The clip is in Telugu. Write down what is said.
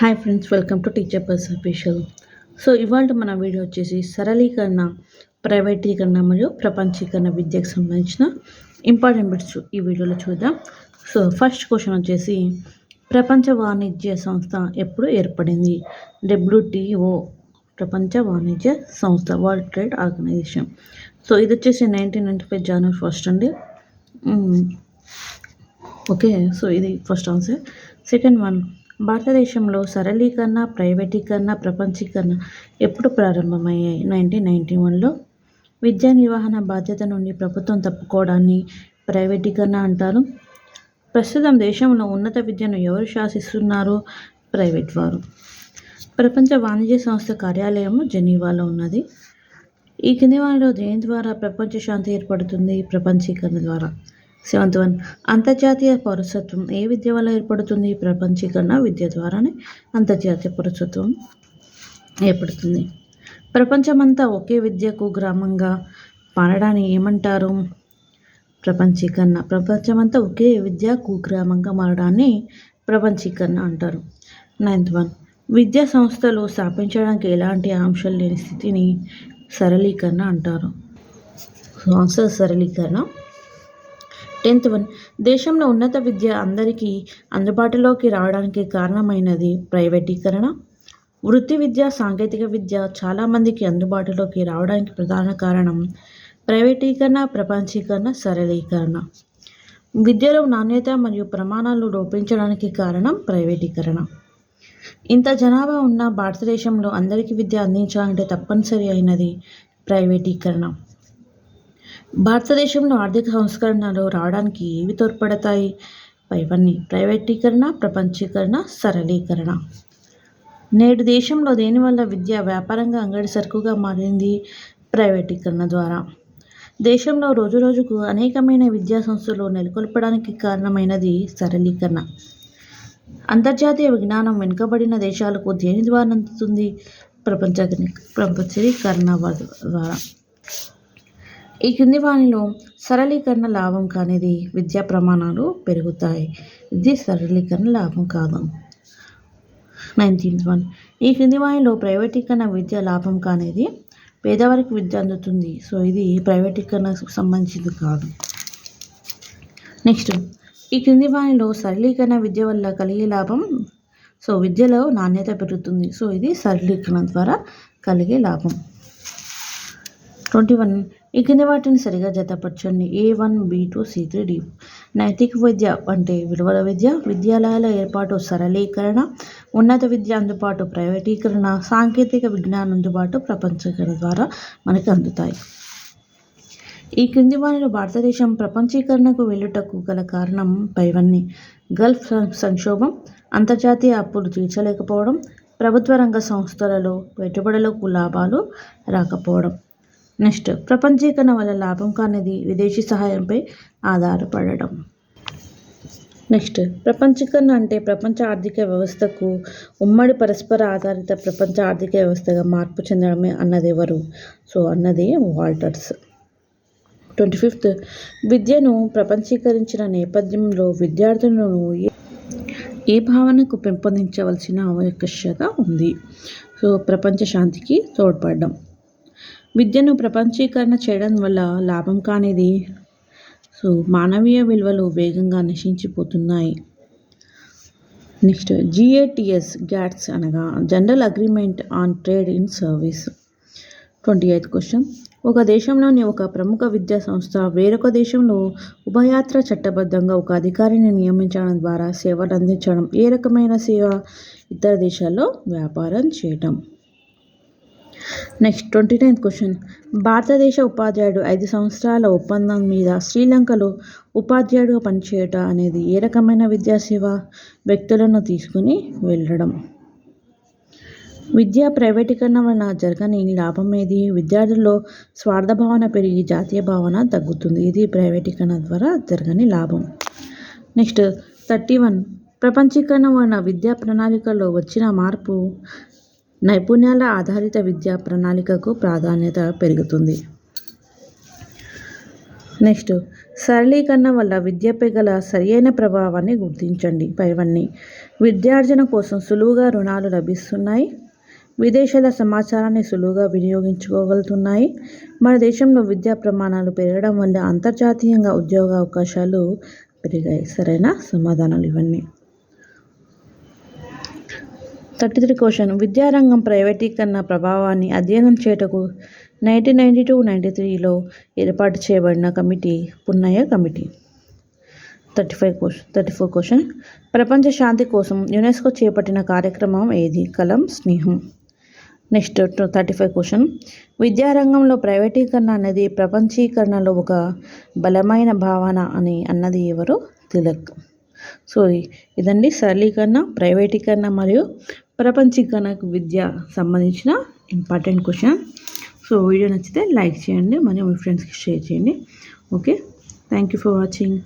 Hi friends welcome to teacher purse official. So ఇవాళ మన వీడియో వచ్చేసి సరళీకరణ ప్రైవేటీకరణ మరియు ప్రపంచీకరణ విద్యకు సంబంధించిన ఇంపార్టెంట్ బిట్స్ ఈ వీడియోలో చూద్దాం. సో ఫస్ట్ క్వశ్చన్ వచ్చేసి ప్రపంచ వాణిజ్య సంస్థ ఎప్పుడు ఏర్పడింది? డబ్ల్యూటీఓ ప్రపంచ వాణిజ్య సంస్థ వరల్డ్ ట్రేడ్ ఆర్గనైజేషన్ సో ఇది వచ్చేసి nineteen ninety five January first అండి ఓకే సో ఇది ఫస్ట్ ఆన్సర్ సెకండ్ వన్ భారతదేశంలో సరళీకరణ ప్రైవేటీకరణ ప్రపంచీకరణ ఎప్పుడు ప్రారంభమయ్యాయి? నైన్టీన్ నైన్టీ వన్లో విద్యా నిర్వహణ బాధ్యత నుండి ప్రభుత్వం తప్పుకోవడాన్ని ప్రైవేటీకరణ అంటారు. ప్రస్తుతం దేశంలో ఉన్నత విద్యను ఎవరు శాసిస్తున్నారు? ప్రైవేట్ వారు. ప్రపంచ వాణిజ్య సంస్థ కార్యాలయము జెనీవాలో ఉన్నది. ఈ కింది వారిలో దేని ద్వారా ప్రపంచ శాంతి ఏర్పడుతుంది? ప్రపంచీకరణ ద్వారా. సెవెంత్ వన్ అంతర్జాతీయ పౌరసత్వం ఏ విద్య వల్ల ఏర్పడుతుంది? ప్రపంచీకరణ విద్య ద్వారానే అంతర్జాతీయ పౌరసత్వం ఏర్పడుతుంది. ప్రపంచమంతా ఒకే విద్యకు గ్రామంగా మారడాన్ని ఏమంటారు? ప్రపంచీకరణ ప్రపంచమంతా ఒకే విద్య కుగ్రామంగా మారడాన్ని ప్రపంచీకరణ అంటారు. నైన్త్ వన్ విద్యా సంస్థలు స్థాపించడానికి ఎలాంటి అంశాలు లేని స్థితిని సరళీకరణ అంటారు. సో సరళీకరణ టెన్త్ వన్. దేశంలో ఉన్నత విద్య అందరికీ అందుబాటులోకి రావడానికి కారణమైనది ప్రైవేటీకరణ. వృత్తి విద్య సాంకేతిక విద్య చాలామందికి అందుబాటులోకి రావడానికి ప్రధాన కారణం ప్రైవేటీకరణ ప్రపంచీకరణ సరళీకరణ. విద్యలో నాణ్యత మరియు ప్రమాణాలు లోపించడానికి కారణం ప్రైవేటీకరణ. ఇంత జనాభా ఉన్న భారతదేశంలో అందరికీ విద్య అందించాలంటే తప్పనిసరి అయినది ప్రైవేటీకరణ. భారతదేశంలో ఆర్థిక సంస్కరణలు రావడానికి ఏవి తోడ్పడతాయి? పైవన్నీ ప్రైవేటీకరణ ప్రపంచీకరణ సరళీకరణ. నేడు దేశంలో దేనివల్ల విద్య వ్యాపారంగా అంగడి సరుకుగా మారింది? ప్రైవేటీకరణ ద్వారా. దేశంలో రోజురోజుకు అనేకమైన విద్యా సంస్థలు నెలకొల్పడానికి కారణమైనది సరళీకరణ. అంతర్జాతీయ విజ్ఞానం వెనుకబడిన దేశాలకు దేని ద్వారా అందుతుంది? ప్రపంచ ప్రపంచీకరణ ద్వారా. ఈ కింది వాణిలో సరళీకరణ లాభం కానిది విద్యా ప్రమాణాలు పెరుగుతాయి. ఇది సరళీకరణ లాభం కాదు. నైన్టీన్త్ వన్ ఈ కింది వాణిలో ప్రైవేటీకరణ విద్య లాభం కానిది పేదవారికి విద్య అందుతుంది. సో ఇది ప్రైవేటీకరణకు సంబంధించింది కాదు. నెక్స్ట్ ఈ క్రింది వాణిలో సరళీకరణ విద్య వల్ల కలిగే లాభం సో విద్యలో నాణ్యత పెరుగుతుంది. సో ఇది సరళీకరణ ద్వారా కలిగే లాభం. ట్వంటీ వన్ ఈ కింది వాటిని సరిగా జతపరచండి. A one B two C three D నైతిక విద్య అంటే విలువల విద్య విద్యాలయాల ఏర్పాటు సరళీకరణ ఉన్నత విద్య అందుబాటు ప్రైవేటీకరణ సాంకేతిక విజ్ఞానం అందుబాటు ప్రపంచీకరణ ద్వారా మనకి అందుతాయి. ఈ క్రింది వారిలో భారతదేశం ప్రపంచీకరణకు వెళ్ళుటకు గల కారణం పైవన్నీ. గల్ఫ్ సంక్షోభం అంతర్జాతీయ అప్పులు తీర్చలేకపోవడం ప్రభుత్వ రంగ సంస్థలలో పెట్టుబడులకు లాభాలు రాకపోవడం. నెక్స్ట్ ప్రపంచీకరణ వల్ల లాభం కానిది విదేశీ సహాయంపై ఆధారపడడం. నెక్స్ట్ ప్రపంచీకరణ అంటే ప్రపంచ ఆర్థిక వ్యవస్థకు ఉమ్మడి పరస్పర ఆధారిత ప్రపంచ ఆర్థిక వ్యవస్థగా మార్పు చెందడమే అన్నది ఎవరు? సో అన్నది వాల్టర్స్. ట్వంటీ ఫిఫ్త్ విద్యను ప్రపంచీకరించిన నేపథ్యంలో విద్యార్థులను ఏ- ఏ భావనకు పెంపొందించవలసిన ఆవశ్యకత ఉంది? సో ప్రపంచ శాంతికి తోడ్పడడం. విద్యను ప్రపంచీకరణ చేయడం వల్ల లాభం కానిది. సో మానవీయ విలువలు వేగంగా నశించిపోతున్నాయి. నెక్స్ట్ జిఏటిఎస్ గ్యాట్స్ అనగా general agreement on trade in service. Twenty eighth question. ఒక దేశంలోని ఒక ప్రముఖ విద్యా సంస్థ వేరొక దేశంలో ఉభయాత్ర చట్టబద్ధంగా ఒక అధికారిని నియమించడం ద్వారా సేవలు అందించడం ఏ రకమైన సేవ ఇతర దేశాల్లో వ్యాపారం చేయటం. నెక్స్ట్ ట్వంటీ నైన్త్ క్వశ్చన్ భారతదేశ ఉపాధ్యాయుడు ఐదు సంవత్సరాల ఒప్పందం మీద శ్రీలంకలో ఉపాధ్యాయుడుగా పనిచేయట అనేది ఏ రకమైన విద్యా సేవ వ్యక్తులను తీసుకుని వెళ్ళడం. విద్యా ప్రైవేటీకరణ వలన జరగని లాభం ఏది? విద్యార్థుల్లో స్వార్థ భావన పెరిగి జాతీయ భావన తగ్గుతుంది. ఇది ప్రైవేటీకరణ ద్వారా జరగని లాభం. నెక్స్ట్ థర్టీ వన్ ప్రపంచీకరణ వలన విద్యా ప్రణాళికలో వచ్చిన మార్పు నైపుణ్యాల ఆధారిత విద్యా ప్రణాళికకు ప్రాధాన్యత పెరుగుతుంది. నెక్స్ట్ సరళీకరణ వల్ల విద్యపై గల సరియైన ప్రభావాన్ని గుర్తించండి. పైవన్నీ విద్యార్జన కోసం సులువుగా రుణాలు లభిస్తున్నాయి. విదేశాల సమాచారాన్ని సులువుగా వినియోగించుకోగలుగుతున్నాయి. మన దేశంలో విద్యా ప్రమాణాలు పెరగడం వల్ల అంతర్జాతీయంగా ఉద్యోగ అవకాశాలు పెరిగాయి. సరైన సమాధానాలు ఇవన్నీ. థర్టీ త్రీ క్వశ్చన్ విద్యారంగం ప్రైవేటీకరణ ప్రభావాన్ని అధ్యయనం చేయటకు నైన్టీన్ నైంటీ టూ నైంటీ త్రీలో ఏర్పాటు చేయబడిన committee Punnaiah committee. Thirty five question thirty four question ప్రపంచ శాంతి కోసం యునెస్కో చేపట్టిన కార్యక్రమం ఏది? కలం స్నేహం. నెక్స్ట్ థర్టీ ఫైవ్ క్వశ్చన్ విద్యారంగంలో ప్రైవేటీకరణ అనేది ప్రపంచీకరణలో ఒక బలమైన భావన అని అన్నది ఎవరు? తిలక్. సో ఇదండి సరళీకరణ ప్రైవేటీకరణ మరియు ప్రపంచీకరణకు విద్య సంబంధించిన ఇంపార్టెంట్ క్వశ్చన్. సో వీడియో నచ్చితే లైక్ చేయండి మరియు మీ ఫ్రెండ్స్కి షేర్ చేయండి. Okay? Thank you for watching.